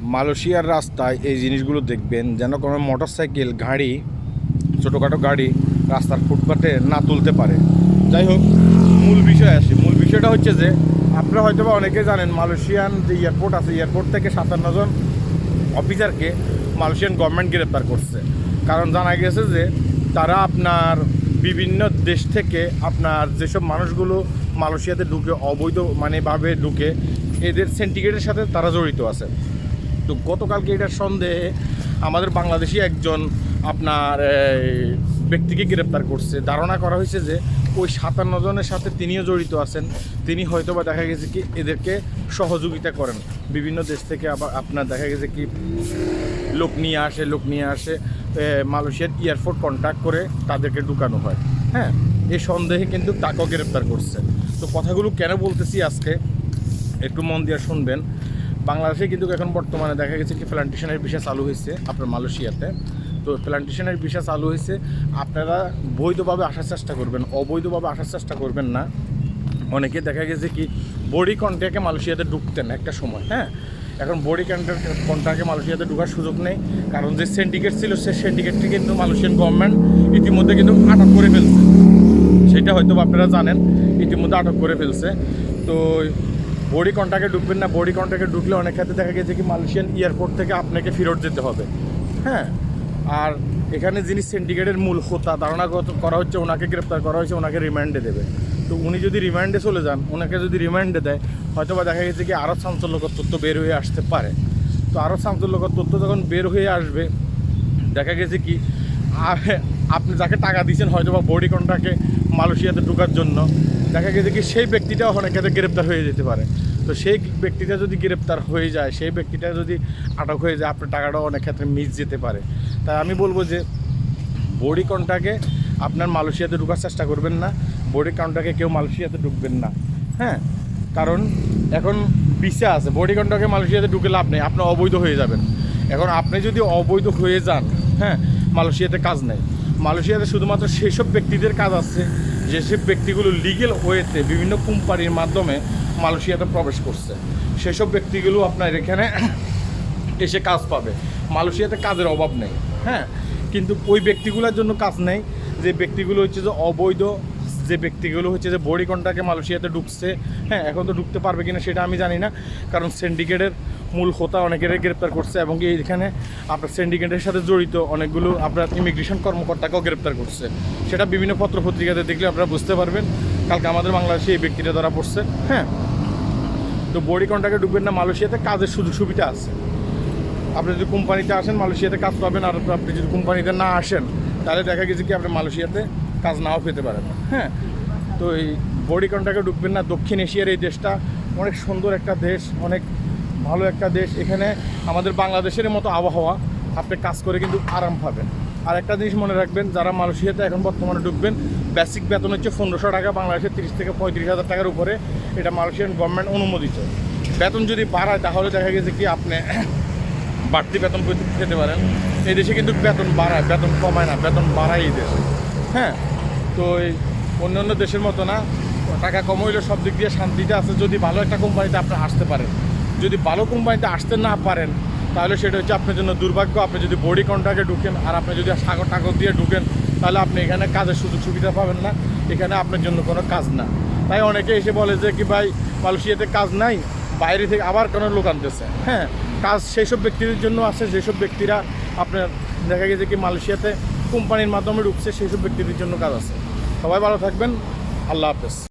মালয়েশিয়ার রাস্তায় এই জিনিসগুলো দেখবেন, যেন কোনো মোটর সাইকেল গাড়ি, ছোটোখাটো গাড়ি রাস্তার ফুটপাতে না তুলতে পারে। যাই হোক, মূল বিষয় আসি। মূল বিষয়টা হচ্ছে যে, আপনারা হয়তো বা অনেকে জানেন, মালয়েশিয়ান যে এয়ারপোর্ট আছে, এয়ারপোর্ট থেকে সাতান্ন জন অফিসারকে মালয়েশিয়ান গভর্নমেন্ট গ্রেপ্তার করছে। কারণ জানা গেছে যে, তারা আপনার বিভিন্ন দেশ থেকে আপনার যেসব মানুষগুলো মালয়েশিয়াতে ঢুকে, অবৈধ মানে ভাবে ঢুকে, এদের সেন্টিগ্রেটের সাথে তারা জড়িত আছে। তো গতকালকে এটার সন্দেহে আমাদের বাংলাদেশি একজন আপনার ব্যক্তিকে গ্রেপ্তার করছে। ধারণা করা হয়েছে যে ওই সাতান্ন জনের সাথে তিনিও জড়িত আছেন। তিনি হয়তো বা দেখা গেছে কি এদেরকে সহযোগিতা করেন। বিভিন্ন দেশ থেকে আবার আপনার দেখা গেছে কি লোক নিয়ে আসে, লোক নিয়ে আসে মালয়েশিয়ার এয়ারপোর্ট কন্ট্যাক্ট করে তাদেরকে ঢুকানো হয়। হ্যাঁ এই সন্দেহে কিন্তু তাকেও গ্রেপ্তার করছে। তো কথাগুলো কেন বলতেছি আজকে? একটু মন দিয়ে শুনবেন। বাংলাদেশে কিন্তু এখন বর্তমানে দেখা গেছে কি প্ল্যান্টেশনের বিষয় চালু হয়েছে আপনার মালয়েশিয়াতে। তো প্ল্যান্টেশনের বিষয় চালু হয়েছে। আপনারা বৈধভাবে আসার চেষ্টা করবেন, অবৈধভাবে আসার চেষ্টা করবেন না। অনেকে দেখা গেছে কি বডি কন্ট্যাক্টে মালয়েশিয়াতে ঢুকতেন একটা সময় হ্যাঁ? এখন বডি কন্ট্রাক্টে মালয়েশিয়াতে ঢোকার সুযোগ নেই। কারণ যে সিন্ডিকেট ছিল সেই সিন্ডিকেটটি কিন্তু মালয়েশিয়ান গভর্নমেন্ট ইতিমধ্যে কিন্তু আটক করে ফেলছে। সেটা হয়তো আপনারা জানেন, ইতিমধ্যে আটক করে ফেলছে। তো বডি কন্ট্রাক্টে ঢুকবেন না, বডি কন্ট্রাক্টে ঢুকলে অনেক ক্ষেত্রে দেখা গেছে কি মালয়েশিয়ান এয়ারপোর্ট থেকে আপনাকে ফেরত যেতে হবে। হ্যাঁ? আর এখানে যিনি সিন্ডিকেটের মূল হোতা, ধারণা করা হচ্ছে ওনাকে গ্রেপ্তার করা হয়েছে, ওনাকে রিমান্ডে দেবে। তো উনি যদি রিমান্ডে চলে যান, ওনাকে যদি রিমান্ডে দেয় হয়তো বা দেখা গেছে কি আরও চাঞ্চল্যকর তথ্য বের হয়ে আসতে পারে। তো আরও চাঞ্চল্যকর তথ্য যখন বের হয়ে আসবে, দেখা গেছে কি আপনি যাকে টাকা দিয়েছেন হয়তো বা বডি কন্ট্রাক্টে মালয়েশিয়াতে ঢোকার জন্য দেখা গেছে কি সেই ব্যক্তিটাও অনেক ক্ষেত্রে গ্রেপ্তার হয়ে যেতে পারে। তো সেই ব্যক্তিটা যদি গ্রেপ্তার হয়ে যায়, সেই ব্যক্তিটা যদি আটক হয়ে যায়, আপনার টাকাটাও অনেক ক্ষেত্রে মিস যেতে পারে। তাই আমি বলব যে, বডি কন্ট্রাক্টে আপনার মালয়েশিয়াতে ঢোকার চেষ্টা করবেন না। বডি কন্ট্রাক্টে কেউ মালয়েশিয়াতে ঢুকবেন না। হ্যাঁ? কারণ এখন ভিসা আছে, বডি কন্ট্রাক্টে মালয়েশিয়াতে ঢুকে লাভ নেই, আপনি অবৈধ হয়ে যাবেন। এখন আপনি যদি অবৈধ হয়ে যান হ্যাঁ মালয়েশিয়াতে কাজ নেই। মালয়েশিয়াতে শুধুমাত্র সেসব ব্যক্তিদের কাজ আছে যেসব ব্যক্তিগুলো লিগেল ওয়েতে বিভিন্ন কোম্পানির মাধ্যমে মালয়েশিয়াতে প্রবেশ করছে, সেসব ব্যক্তিগুলো আপনার এখানে এসে কাজ পাবে। মালয়েশিয়াতে কাজের অভাব নেই হ্যাঁ? কিন্তু ওই ব্যক্তিগুলোর জন্য কাজ নেই। যে ব্যক্তিগুলো হচ্ছে যে অবৈধ, যে ব্যক্তিগুলো হচ্ছে যে বডি কন্ট্রাক্টে মালয়েশিয়াতে ঢুকছে হ্যাঁ? এখন তো ঢুকতে পারবে কিনা সেটা আমি জানি না। কারণ সিন্ডিকেটের মূল হোতা অনেকের গ্রেপ্তার করছে এবং কি এখানে আপনার সিন্ডিকেটের সাথে জড়িত অনেকগুলো আপনার ইমিগ্রেশন কর্মকর্তাকেও গ্রেপ্তার করছে। সেটা বিভিন্ন পত্র পত্রিকাতে দেখলে আপনারা বুঝতে পারবেন। কালকে আমাদের বাংলাদেশে এই ব্যক্তিটা ধরা পড়ছে। হ্যাঁ? তো বডি কন্ট্রাক্টে ঢুকবেন না, মালয়েশিয়াতে কাজের সুযোগ সুবিধা আছে। আপনি যদি কোম্পানিতে আসেন, মালয়েশিয়াতে কাজ পাবেন আর আপনি যদি কোম্পানিতে না আসেন, তাহলে দেখা গেছে কি আপনি মালয়েশিয়াতে কাজ নাও পেতে পারেন। হ্যাঁ? তো এই বডি কন্ট্রাক্টে ঢুকবেন না, দক্ষিণ এশিয়ার এই দেশটা অনেক সুন্দর একটা দেশ, অনেক ভালো একটা দেশ। এখানে আমাদের বাংলাদেশের মতো আবহাওয়া আপনি কাজ করে কিন্তু আরাম পাবেন। আর একটা জিনিস মনে রাখবেন, যারা মালয়েশিয়াতে এখন বর্তমানে ঢুকবেন বেসিক বেতন হচ্ছে পনেরোশো টাকা বাংলাদেশের তিরিশ থেকে পঁয়ত্রিশ হাজার টাকার উপরে এটা মালয়েশিয়ান গভর্নমেন্ট অনুমোদিত। বেতন যদি বাড়ায়, তাহলে দেখা গেছে কি আপনি বাড়তি বেতন পেতে পারেন। এই দেশে কিন্তু বেতন বাড়ায়, বেতন কমায় না, বেতন বাড়ায় এই দেশে। হ্যাঁ? তো এই অন্য অন্য দেশের মতো না, টাকা কম হইলে সব দিক দিয়ে শান্তিতে আছে, যদি ভালো একটা কোম্পানিতে আপনি আসতে পারেন। যদি ভালো কোম্পানিতে আসতে না পারেন, তাহলে সেটা হচ্ছে আপনার জন্য দুর্ভাগ্য। আপনি যদি বডি কন্ট্রাক্টে ঢুকেন আর আপনি যদি সাগর টাগর দিয়ে ঢুকেন, তাহলে আপনি এখানে কাজের সুযোগ সুবিধা পাবেন না। এখানে আপনার জন্য কোনো কাজ না। তাই অনেকে এসে বলে যে কি ভাই, মালয়েশিয়াতে কাজ নাই, বাইরে থেকে আবার কোনো লোক আনতেছে। হ্যাঁ কাজ সেই সব ব্যক্তিদের জন্য আছে, যেসব ব্যক্তিরা আপনার দেখা গেছে কি মালয়েশিয়াতে কোম্পানির মাধ্যমে ঢুকছে সেই সব ব্যক্তিদের জন্য কাজ আছে। সবাই ভালো থাকবেন। আল্লাহ হাফেজ।